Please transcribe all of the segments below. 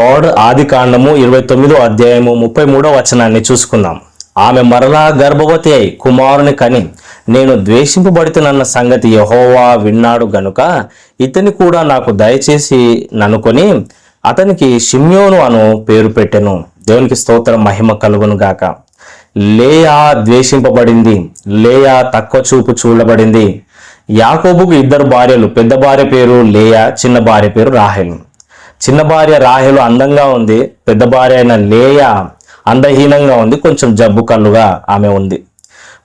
Lord ఆది కాండము ఇరవై తొమ్మిదో అధ్యాయము ముప్పై మూడో వచనాన్ని చూసుకుందాం. ఆమె మరలా గర్భవతి అయి కుమారుని కని నేను ద్వేషింపబడుతున్న సంగతి యహోవా విన్నాడు గనుక ఇతని కూడా నాకు దయచేసి ననుకొని అతనికి షిమ్యోను అను పేరు పెట్టెను. దేవునికి స్తోత్రం మహిమ కలుగును గాక. లేయా ద్వేషింపబడింది లేయా తక్కువ చూపు చూడబడింది. యాకోబుకు ఇద్దరు భార్యలు పెద్ద భార్య పేరు లేయా చిన్న భార్య పేరు రాహెల్. చిన్న భార్య రాహెలు అందంగా ఉంది పెద్ద భార్య అయిన లేయ అందహీనంగా ఉంది కొంచెం జబ్బు కళ్ళుగా ఆమె ఉంది.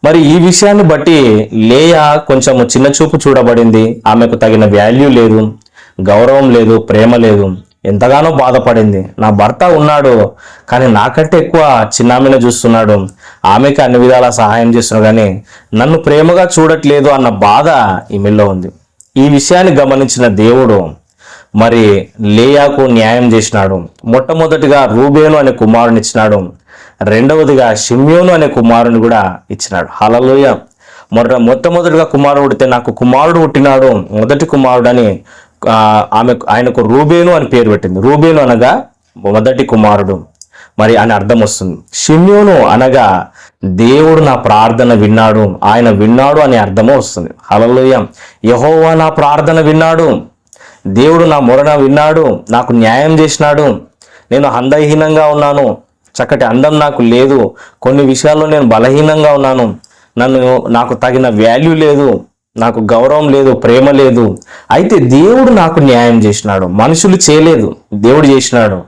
మరి ఈ విషయాన్ని బట్టి లేయ కొంచెం చిన్న చూపు చూడబడింది. ఆమెకు తగిన వాల్యూ లేదు గౌరవం లేదు ప్రేమ లేదు ఎంతగానో బాధపడింది. నా భర్త ఉన్నాడు కానీ నాకంటే ఎక్కువ చిన్నామెను చూస్తున్నాడు. ఆమెకి అన్ని విధాలా సహాయం చేస్తున్నాడు కానీ నన్ను ప్రేమగా చూడట్లేదు అన్న బాధ ఈమెలో ఉంది. ఈ విషయాన్ని గమనించిన దేవుడు మరి లేయాకు న్యాయం చేసినాడు. మొట్టమొదటిగా రూబేను అనే కుమారుని ఇచ్చినాడు. రెండవదిగా షిమ్యోను అనే కుమారుని కూడా ఇచ్చినాడు. హలలోయ మొట్ట మొట్టమొదటిగా కుమారుడు పుడితే నాకు కుమారుడు పుట్టినాడు. మొదటి కుమారుడు అని ఆమె ఆయనకు రూబేను అని పేరు పెట్టింది. రూబేను అనగా మొదటి కుమారుడు. మరి అని అర్థం వస్తుంది. షిమ్యోను అనగా దేవుడు నా ప్రార్థన విన్నాడు. ఆయన విన్నాడు అనే అర్థము వస్తుంది. హలలోయ యహోవా నా ప్రార్థన విన్నాడు. దేవుడు నా మొరణ విన్నాడు నాకు న్యాయం చేసినాడు. నేను అందహీనంగా ఉన్నాను. చక్కటి అందం నాకు లేదు. కొన్ని విషయాల్లో నేను బలహీనంగా ఉన్నాను. నన్ను నాకు తగిన వాల్యూ లేదు. నాకు గౌరవం లేదు ప్రేమ లేదు. అయితే దేవుడు నాకు న్యాయం చేసినాడు. మనుషులు చేయలేదు. దేవుడు చేసినాడు.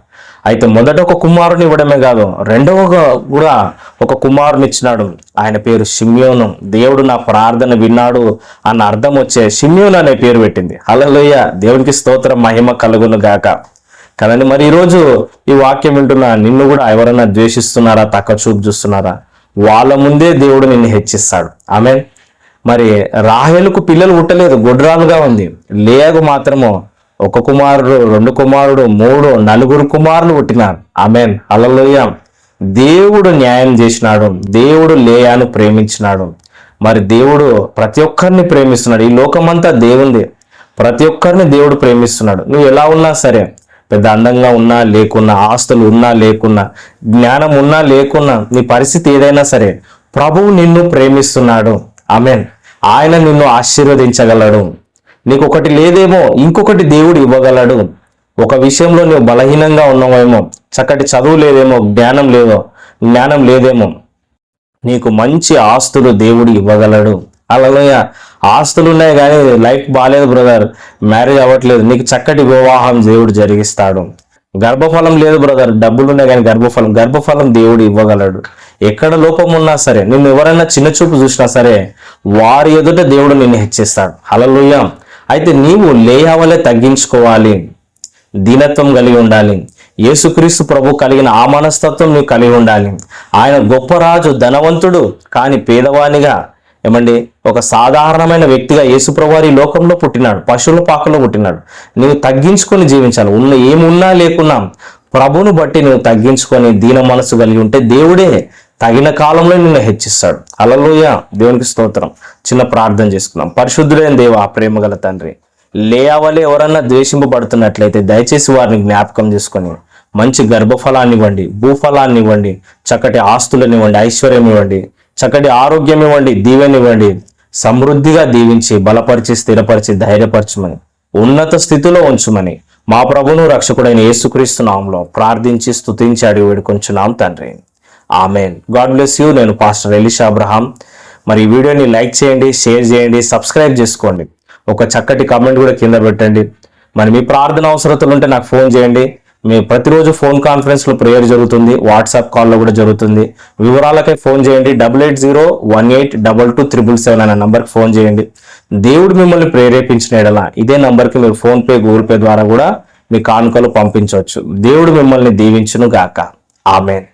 అయితే మొదట ఒక కుమారుని ఇవ్వడమే కాదు రెండవ కూడా ఒక కుమారుని ఇచ్చినాడు. ఆయన పేరు షిమ్యోను. దేవుడు నా ప్రార్థన విన్నాడు అన్న అర్థం వచ్చే షిమ్యోను అనే పేరు పెట్టింది. హల్లెలూయా. దేవునికి స్తోత్ర మహిమ కలుగును గాక. కదండి మరి ఈరోజు ఈ వాక్యం వింటున్న నిన్ను కూడా ఎవరైనా ద్వేషిస్తున్నారా తక్కువ చూపు చూస్తున్నారా? వాళ్ళ ముందే దేవుడు నిన్ను హెచ్చిస్తాడు. ఆమె మరి రాహేలుకు పిల్లలు పుట్టలేదు గుడ్రాలుగా ఉంది. లేయకు మాత్రము ఒక కుమారుడు రెండు కుమారుడు మూడు నలుగురు కుమారులు పుట్టినారు. ఆమెన్. అలలోయ దేవుడు న్యాయం చేసినాడు. దేవుడు లేయాను ప్రేమించినాడు. మరి దేవుడు ప్రతి ఒక్కరిని ప్రేమిస్తున్నాడు. ఈ లోకమంతా దేవుంది. ప్రతి ఒక్కరిని దేవుడు ప్రేమిస్తున్నాడు. నువ్వు ఎలా ఉన్నా సరే పెద్ద అందంగా ఉన్నా లేకున్నా ఆస్తులు ఉన్నా లేకున్నా జ్ఞానం ఉన్నా లేకున్నా నీ పరిస్థితి ఏదైనా సరే ప్రభువు నిన్ను ప్రేమిస్తున్నాడు. ఆమెన్. ఆయన నిన్ను ఆశీర్వదించగలడు. నీకు ఒకటి లేదేమో ఇంకొకటి దేవుడు ఇవ్వగలడు. ఒక విషయంలో నువ్వు బలహీనంగా ఉన్నావేమో చక్కటి చదువు లేదేమో జ్ఞానం లేదో జ్ఞానం లేదేమో నీకు మంచి ఆస్తులు దేవుడు ఇవ్వగలడు. అలాగే ఆస్తులు ఉన్నాయి కానీ లైఫ్ బాగాలేదు బ్రదర్ మ్యారేజ్ అవ్వట్లేదు నీకు చక్కటి వివాహం దేవుడు జరిగిస్తాడు. గర్భఫలం లేదు బ్రదర్ డబ్బులు ఉన్నాయి కానీ గర్భఫలం గర్భఫలం దేవుడు ఇవ్వగలడు. ఎక్కడ లోపం ఉన్నా సరే నిన్ను ఎవరైనా చిన్న చూపు చూసినా సరే వారి ఎదుట దేవుడు నిన్ను హెచ్చిస్తాడు. హలలుయ అయితే నీవు లేయవలే తగ్గించుకోవాలి. దీనత్వం కలిగి ఉండాలి. యేసుక్రీస్తు ప్రభు కలిగిన ఆ మనస్తత్వం నీవు కలిగి ఉండాలి. ఆయన గొప్ప రాజు ధనవంతుడు కానీ పేదవానిగా ఏమండి ఒక సాధారణమైన వ్యక్తిగా యేసుప్రభువారి లోకంలో పుట్టినాడు పశువుల పాకలో పుట్టినాడు. నీవు తగ్గించుకొని జీవించాలి. ఉన్న ఏమున్నా లేకున్నా ప్రభును బట్టి నువ్వు తగ్గించుకొని దీన మనసు కలిగి ఉంటే దేవుడే తగిన కాలంలో నిన్ను హెచ్చిస్తాడు. అలలోయ దేవునికి స్తోత్రం. చిన్న ప్రార్థన చేసుకున్నాం పరిశుద్ధుడైన దేవ ప్రేమ గల తండ్రి లేయావలే ఎవరన్నా ద్వేషింపబడుతున్నట్లయితే దయచేసి వారిని జ్ఞాపకం చేసుకొని మంచి గర్భఫలాన్ని ఇవ్వండి భూఫలాన్ని ఇవ్వండి చక్కటి ఆస్తులను ఇవ్వండి ఐశ్వర్యం ఇవ్వండి చక్కటి ఆరోగ్యం ఇవ్వండి దీవెని ఇవ్వండి సమృద్ధిగా దీవించి బలపరిచి స్థిరపరిచి ధైర్యపరచమని ఉన్నత స్థితిలో ఉంచుమని మా ప్రభును రక్షకుడైన యేసుక్రీస్తు నామంలో ప్రార్థించి స్తుతించి అడిగి వేడుకొంచున్నాం తండ్రి. ఆమెన్ గాడ్ బ్లెస్ యూ నేను పాస్టర్ ఎలిషా అబ్రహాం మరి ఈ వీడియోని లైక్ చేయండి షేర్ చేయండి సబ్స్క్రైబ్ చేసుకోండి. ఒక చక్కటి కమెంట్ కూడా కింద పెట్టండి. మరి మీ ప్రార్థన అవసరతలు ఉంటే నాకు ఫోన్ చేయండి. మీ ప్రతిరోజు ఫోన్ కాన్ఫరెన్స్లో ప్రేయర్ జరుగుతుంది వాట్సాప్ కాల్లో కూడా జరుగుతుంది. వివరాలకై ఫోన్ చేయండి. Double eight zero one eight double two triple seven అనే నంబర్కి ఫోన్ చేయండి. దేవుడు మిమ్మల్ని ప్రేరేపించిన ఎడల ఇదే నంబర్కి మీరు ఫోన్పే గూగుల్ పే ద్వారా కూడా మీ కానుకలు పంపించవచ్చు. దేవుడు మిమ్మల్ని దీవించును గాక ఆమెన్